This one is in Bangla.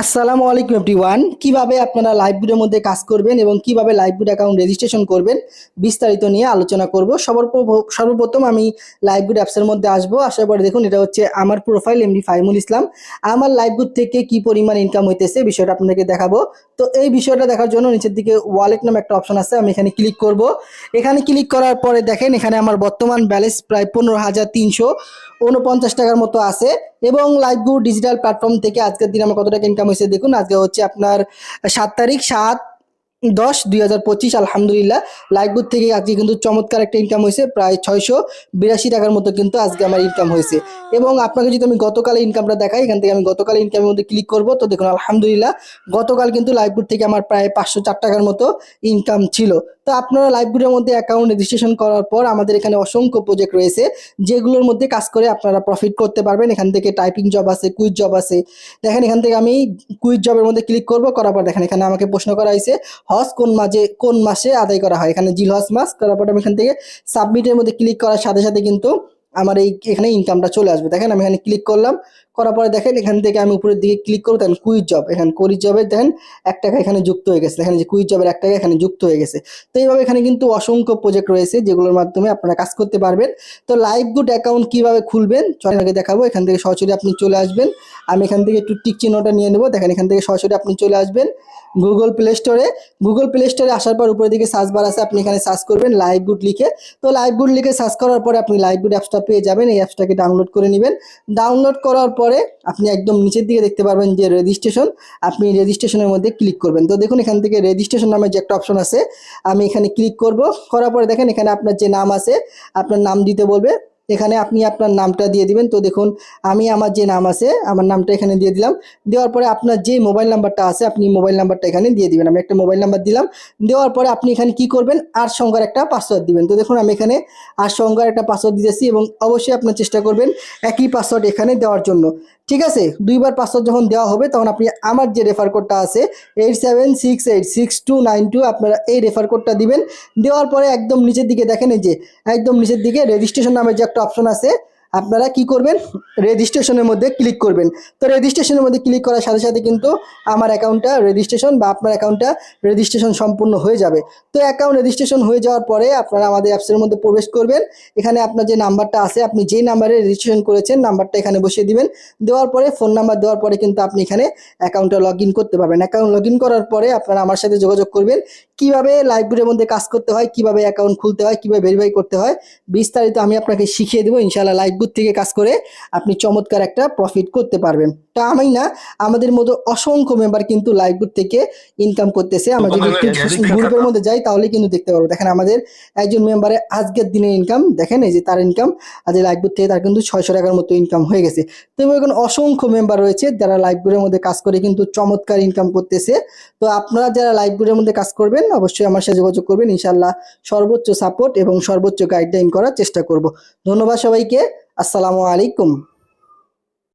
আসসালামু আলাইকুম এভরিওয়ান কীভাবে আপনারা লাইভগুলোর মধ্যে কাজ করবেন এবং কীভাবে লাইভ লাইভগুড অ্যাকাউন্ট রেজিস্ট্রেশন করবেন, বিস্তারিত নিয়ে আলোচনা করব। সর্বপ্রথম আমি লাইভ লাইভগুড অ্যাপসের মধ্যে আসব। আসার পরে দেখুন, এটা হচ্ছে আমার প্রোফাইল এমডি ফাইমুল ইসলাম। আমার লাইভ লাইভগুড থেকে কি পরিমাণ ইনকাম হইতেছে, বিষয়টা আপনাদেরকে দেখাবো। তো এই বিষয়টা দেখার জন্য নিচের দিকে ওয়ালেট নামে একটা অপশন আছে, আমি এখানে ক্লিক করব। এখানে ক্লিক করার পরে দেখেন, এখানে আমার বর্তমান ব্যালেন্স প্রায় পনেরো হাজার তিনশো উনপঞ্চাশ টাকার মতো আছে। এবং লাইভগুড ডিজিটাল প্ল্যাটফর্ম থেকে আজকের দিন আমার কত টাকা ইনকাম হয়েছে দেখুন, আজকে হচ্ছে আপনার সাত তারিখ সাত দশ দুই হাজার পঁচিশ, আলহামদুলিল্লাহ। লাইভবুথ থেকে আজকে কিন্তু চমৎকার একটা ইনকাম হয়েছে, প্রায় ছয়শো বিরাশি টাকার মতো কিন্তু আজকে আমার ইনকাম হয়েছে। এবং আপনাকে যদি আমি গতকালের ইনকামটা দেখাই, এখান থেকে আমি গতকালের ইনকামের মধ্যে ক্লিক করব, তো দেখুন, আলহামদুলিল্লাহ, গতকাল কিন্তু লাইভবুথ থেকে আমার প্রায় পাঁচশো চার টাকার মতো ইনকাম ছিল। তো আপনারা লাইভগুলোর মধ্যে অ্যাকাউন্ট রেজিস্ট্রেশন করার পর আমাদের এখানে অসংখ্য প্রজেক্ট রয়েছে, যেগুলোর মধ্যে কাজ করে আপনারা প্রফিট করতে পারবেন। এখান থেকে টাইপিং জব আছে কুইজ জব আছে। দেখেন, এখান থেকে আমি কুইজ জবের মধ্যে ক্লিক করব, করার পর দেখেন, এখানে আমাকে প্রশ্ন করা হয়েছে, হজ কোন মাঝে, কোন মাসে আদায় করা হয়? এখানে জিল হজ মাস, করার পর আমি এখান থেকে সাবমিটের মধ্যে ক্লিক করার সাথে সাথে কিন্তু আমার এই এখানে ইনকামটা চলে আসবে। দেখেন আমি এখানে ক্লিক করলাম, করার পরে দেখেন এখান থেকে আমি উপরের দিকে ক্লিক করব দেখেন কুইজ জব এখানে কুইজ জবের দেখেন এক টাকা এখানে যুক্ত হয়ে গেছে। দেখেন যে কুইজ জবের এক টাকা এখানে যুক্ত হয়ে গেছে। তো এইভাবে এখানে কিন্তু অসংখ্য প্রজেক্ট রয়েছে, যেগুলোর মাধ্যমে আপনারা কাজ করতে পারবেন। তো লাইভ গুড অ্যাকাউন্ট কীভাবে খুলবেন আগে দেখাবো। এখান থেকে সরাসরি আপনি চলে আসবেন। আমি এখান থেকে একটু টিক চিহ্নটা নিয়ে নেব। দেখেন এখান থেকে সরাসরি আপনি চলে আসবেন গুগল প্লে স্টোরে গুগল প্লে স্টোরে আসার পর উপরের দিকে সার্চ বার আছে, আপনি এখানে সার্চ করবেন লাইভ গুড লিখে। তো লাইভ গুড লিখে সার্চ করার পরে আপনি লাইভ গুড অ্যাপসটা পেয়ে যাবেন, এই অ্যাপসটাকে ডাউনলোড করে নেবেন। ডাউনলোড করার পরে আপনি একদম নিচের দিকে দেখতে পারবেন যে রেজিস্ট্রেশন আপনি রেজিস্ট্রেশনের মধ্যে ক্লিক করবেন। তো দেখুন, এখান থেকে রেজিস্ট্রেশন নামে যে একটা অপশন আছে, আমি এখানে ক্লিক করব। করার পরে দেখেন, এখানে আপনার যে নাম আছে, আপনার নাম দিতে বলবে। এখানে আপনি আপনার নামটা দিয়ে দিবেন। তো দেখুন, আমি আমার যে নাম আছে, আমার নামটা এখানে দিয়ে দিলাম। দেওয়ার পরে আপনার যে মোবাইল নাম্বারটা আছে, আপনি মোবাইল নাম্বারটা এখানে দিয়ে দিবেন। আমি একটা মোবাইল নাম্বার দিলাম। দেওয়ার পরে আপনি এখানে কি করবেন? আর সংখ্যার একটা পাসওয়ার্ড দিবেন। তো দেখুন, আমি এখানে আর সংখ্যার একটা পাসওয়ার্ড দিতেছি এবং অবশ্যই আপনার চেষ্টা করবেন একই পাসওয়ার্ড এখানে দেওয়ার জন্য। ঠিক আছে? দুইবার পাসওয়ার্ড যখন দেওয়া হবে, তখন আপনি আমার যে রেফার কোডটা আছে eight seven six eight six two nine two আপনারা এই রেফার কোডটা দিবেন। দেওয়ার পরে একদম নিচের দিকে দেখেন, এই যে, একদম নিচের দিকে রেজিস্ট্রেশন নামের যে একটা অপশন আছে। আপনারা কি করবেন? রেজিস্ট্রেশনের মধ্যে ক্লিক করবেন। তো রেজিস্ট্রেশনের মধ্যে ক্লিক করার সাথে সাথে কিন্তু আমার অ্যাকাউন্টটা রেজিস্ট্রেশন বা আপনার অ্যাকাউন্টটা রেজিস্ট্রেশন সম্পূর্ণ হয়ে যাবে। তো অ্যাকাউন্ট রেজিস্ট্রেশন হয়ে যাওয়ার পরে আপনারা আমাদের অ্যাপসের মধ্যে প্রবেশ করবেন। এখানে আপনার যে নাম্বারটা আছে, আপনি যেই নাম্বারে রেজিস্ট্রেশন করেছেন নাম্বারটা এখানে বসিয়ে দিবেন। দেওয়ার পরে ফোন নাম্বার দেওয়ার পরে কিন্তু আপনি এখানে অ্যাকাউন্টটা লগ করতে পারবেন। অ্যাকাউন্ট লগ করার পরে আপনারা আমার সাথে যোগাযোগ করবেন। কীভাবে লাইব্রেরির মধ্যে কাজ করতে হয় কীভাবে অ্যাকাউন্ট খুলতে হয় কীভাবে ভেরিফাই করতে হয় বিস্তারিত আমি আপনাকে শিখিয়ে দেবো। ইনশাআল্লাহ লাইভবুথ থেকে কাজ করে আপনি চমৎকার একটা প্রফিট করতে পারবেন। তা আমি না আমাদের মতো অসংখ্য মেম্বার কিন্তু লাইভবুথ থেকে ইনকাম করতেছে। আমরা যদি একটু গ্রুপের মধ্যে যাই তাহলে কিন্তু দেখতে পারব। দেখেন আমাদের একজন মেম্বারের আজকের দিনে ইনকাম দেখেন এই যে তার ইনকাম আজ লাইভবুথ থেকে তার কিন্তু ছয়শো টাকার মতো ইনকাম হয়ে গেছে। তো এখন অসংখ্য মেম্বার রয়েছে যারা লাইভগুলোর মধ্যে কাজ করে কিন্তু চমৎকার ইনকাম করতেছে। তো আপনারা যারা লাইভগুলোর মধ্যে কাজ করবেন অবশ্যই আমার সাথে যোগাযোগ করবেন। ইনশাল্লাহ সর্বোচ্চ সাপোর্ট এবং সর্বোচ্চ গাইডলাইন করার চেষ্টা করব। ধন্যবাদ সবাইকে। আসসালামু আলাইকুম।